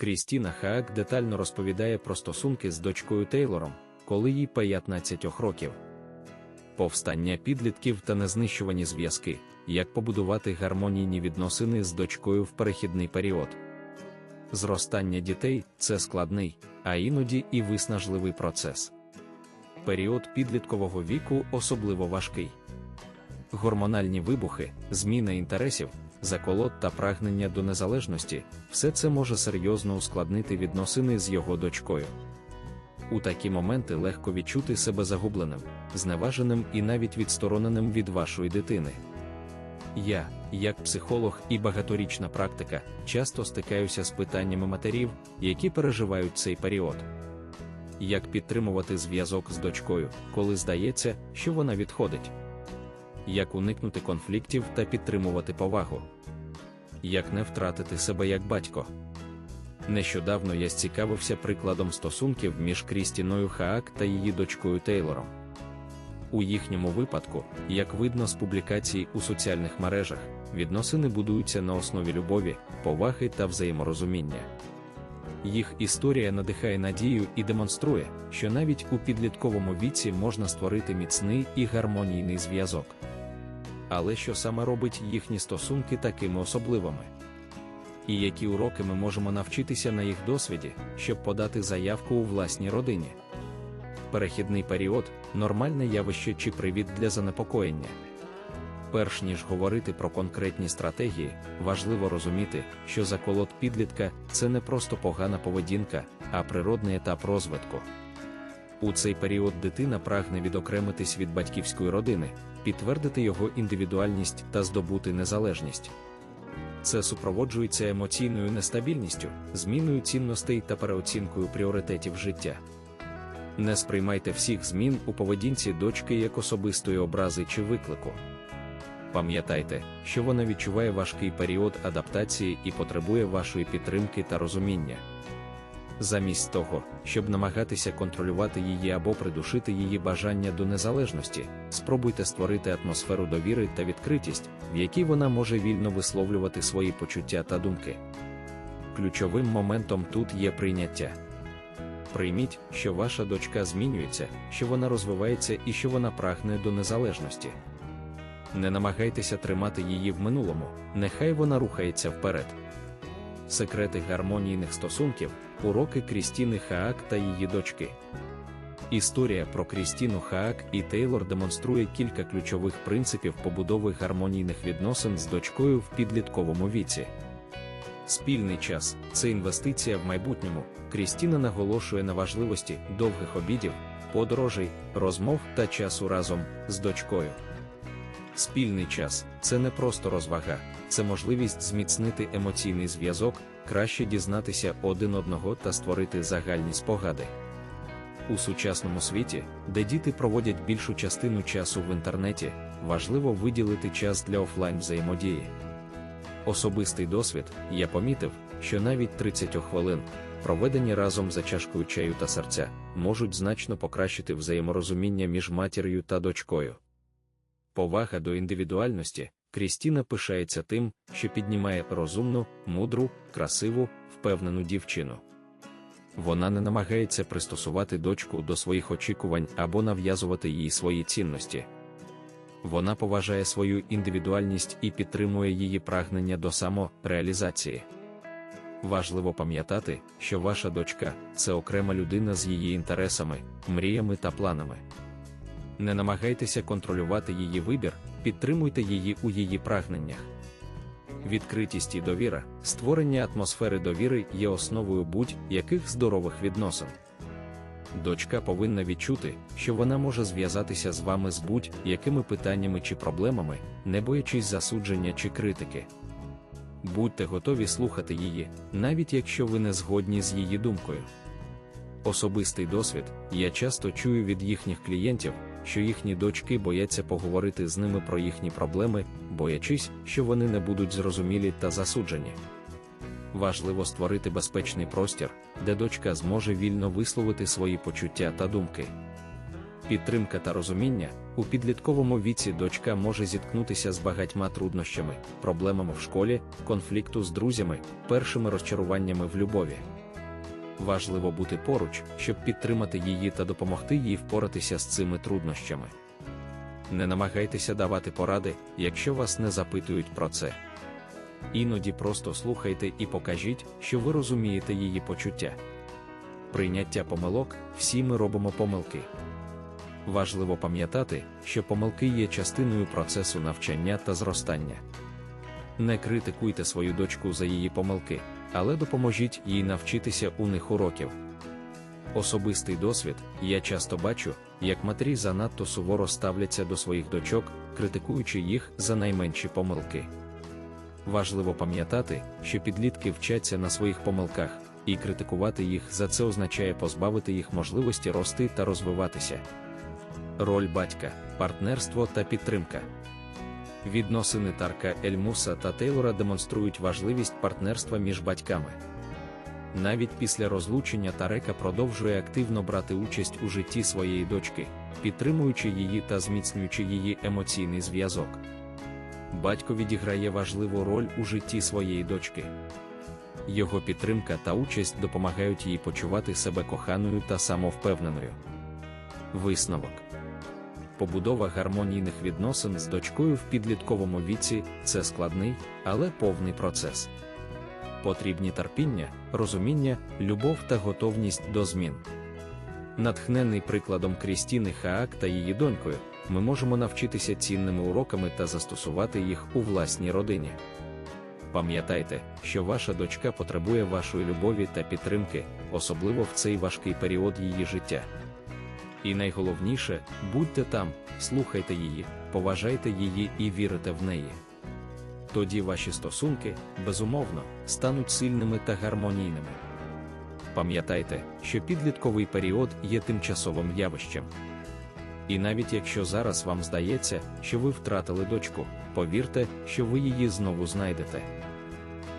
Крістіна Хаак детально розповідає про стосунки з дочкою Тейлором, коли їй 15 років. Повстання підлітків та незнищувані зв'язки, як побудувати гармонійні відносини з дочкою в перехідний період. Зростання дітей це складний, а іноді і виснажливий процес. Період підліткового віку особливо важкий. Гормональні вибухи, зміна інтересів, заколот та прагнення до незалежності все це може серйозно ускладнити відносини з його дочкою. У такі моменти легко відчути себе загубленим, зневаженим і навіть відстороненим від вашої дитини. Я, як психолог і багаторічна практика, часто стикаюся з питаннями матерів, які переживають цей період. Як підтримувати зв'язок з дочкою, коли здається, що вона відходить? Як уникнути конфліктів та підтримувати повагу? Як не втратити себе як батько? Нещодавно я зцікавився прикладом стосунків між Крістіною Хаак та її дочкою Тейлором. У їхньому випадку, як видно з публікацій у соціальних мережах, відносини будуються на основі любові, поваги та взаєморозуміння. Їх історія надихає надію і демонструє, що навіть у підлітковому віці можна створити міцний і гармонійний зв'язок. Але що саме робить їхні стосунки такими особливими? І які уроки ми можемо навчитися на їх досвіді, щоб подати заявку у власній родині? Перехідний період нормальне явище чи привід для занепокоєння. Перш ніж говорити про конкретні стратегії, важливо розуміти, що заколот підлітка це не просто погана поведінка, а природний етап розвитку. У цей період дитина прагне відокремитись від батьківської родини, підтвердити його індивідуальність та здобути незалежність. Це супроводжується емоційною нестабільністю, зміною цінностей та переоцінкою пріоритетів життя. Не сприймайте всіх змін у поведінці дочки як особистої образи чи виклику. Пам'ятайте, що вона відчуває важкий період адаптації і потребує вашої підтримки та розуміння. Замість того, щоб намагатися контролювати її або придушити її бажання до незалежності, спробуйте створити атмосферу довіри та відкритість, в якій вона може вільно висловлювати свої почуття та думки. Ключовим моментом тут є прийняття. Прийміть, що ваша дочка змінюється, що вона розвивається і що вона прагне до незалежності. Не намагайтеся тримати її в минулому, нехай вона рухається вперед. Секрети гармонійних стосунків, уроки Крістіни Хаак та її дочки. Історія про Крістіну Хаак і Тейлор демонструє кілька ключових принципів побудови гармонійних відносин з дочкою в підлітковому віці. Спільний час це інвестиція в майбутньому. Крістіна наголошує на важливості довгих обідів, подорожей, розмов та часу разом з дочкою. Спільний час це не просто розвага, це можливість зміцнити емоційний зв'язок, краще дізнатися один одного та створити загальні спогади. У сучасному світі, де діти проводять більшу частину часу в інтернеті, важливо виділити час для офлайн взаємодії. Особистий досвід, я помітив, що навіть 30 хвилин, проведені разом за чашкою чаю та серця, можуть значно покращити взаєморозуміння між матір'ю та дочкою. Повага до індивідуальності, Крістіна пишається тим, що піднімає розумну, мудру, красиву, впевнену дівчину. Вона не намагається пристосувати дочку до своїх очікувань або нав'язувати їй свої цінності. Вона поважає свою індивідуальність і підтримує її прагнення до самореалізації. Важливо пам'ятати, що ваша дочка це окрема людина з її інтересами, мріями та планами. Не намагайтеся контролювати її вибір, підтримуйте її у її прагненнях. Відкритість і довіра, створення атмосфери довіри є основою будь-яких здорових відносин. Дочка повинна відчути, що вона може зв'язатися з вами з будь-якими питаннями чи проблемами, не боячись засудження чи критики. Будьте готові слухати її, навіть якщо ви не згодні з її думкою. Особистий досвід я часто чую від їхніх клієнтів, що їхні дочки бояться поговорити з ними про їхні проблеми, боячись, що вони не будуть зрозумілі та засуджені. Важливо створити безпечний простір, де дочка зможе вільно висловити свої почуття та думки. Підтримка та розуміння у підлітковому віці дочка може зіткнутися з багатьма труднощами, проблемами в школі, конфлікту з друзями, першими розчаруваннями в любові. Важливо бути поруч, щоб підтримати її та допомогти їй впоратися з цими труднощами. Не намагайтеся давати поради, якщо вас не запитують про це. Іноді просто слухайте і покажіть, що ви розумієте її почуття. Прийняття помилок всі ми робимо помилки. Важливо пам'ятати, що помилки є частиною процесу навчання та зростання. Не критикуйте свою дочку за її помилки, але допоможіть їй навчитися у них уроків. Особистий досвід я часто бачу, як матері занадто суворо ставляться до своїх дочок, критикуючи їх за найменші помилки. Важливо пам'ятати, що підлітки вчаться на своїх помилках, і критикувати їх за це означає позбавити їх можливості рости та розвиватися. Роль батька, партнерство та підтримка. Відносини Тарка Ельмуса та Тейлора демонструють важливість партнерства між батьками. Навіть після розлучення Тарека продовжує активно брати участь у житті своєї дочки, підтримуючи її та зміцнюючи її емоційний зв'язок. Батько відіграє важливу роль у житті своєї дочки. Його підтримка та участь допомагають їй почувати себе коханою та самовпевненою. Висновок побудова гармонійних відносин з дочкою в підлітковому віці це складний, але повний процес. Потрібні терпіння, розуміння, любов та готовність до змін. Натхнений прикладом Крістіни Хаак та її донькою, ми можемо навчитися цінними уроками та застосувати їх у власній родині. Пам'ятайте, що ваша дочка потребує вашої любові та підтримки, особливо в цей важкий період її життя. І найголовніше, будьте там, слухайте її, поважайте її і вірите в неї. Тоді ваші стосунки, безумовно, стануть сильними та гармонійними. Пам'ятайте, що підлітковий період є тимчасовим явищем. І навіть якщо зараз вам здається, що ви втратили дочку, повірте, що ви її знову знайдете.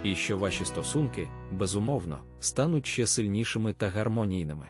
І що ваші стосунки, безумовно, стануть ще сильнішими та гармонійними.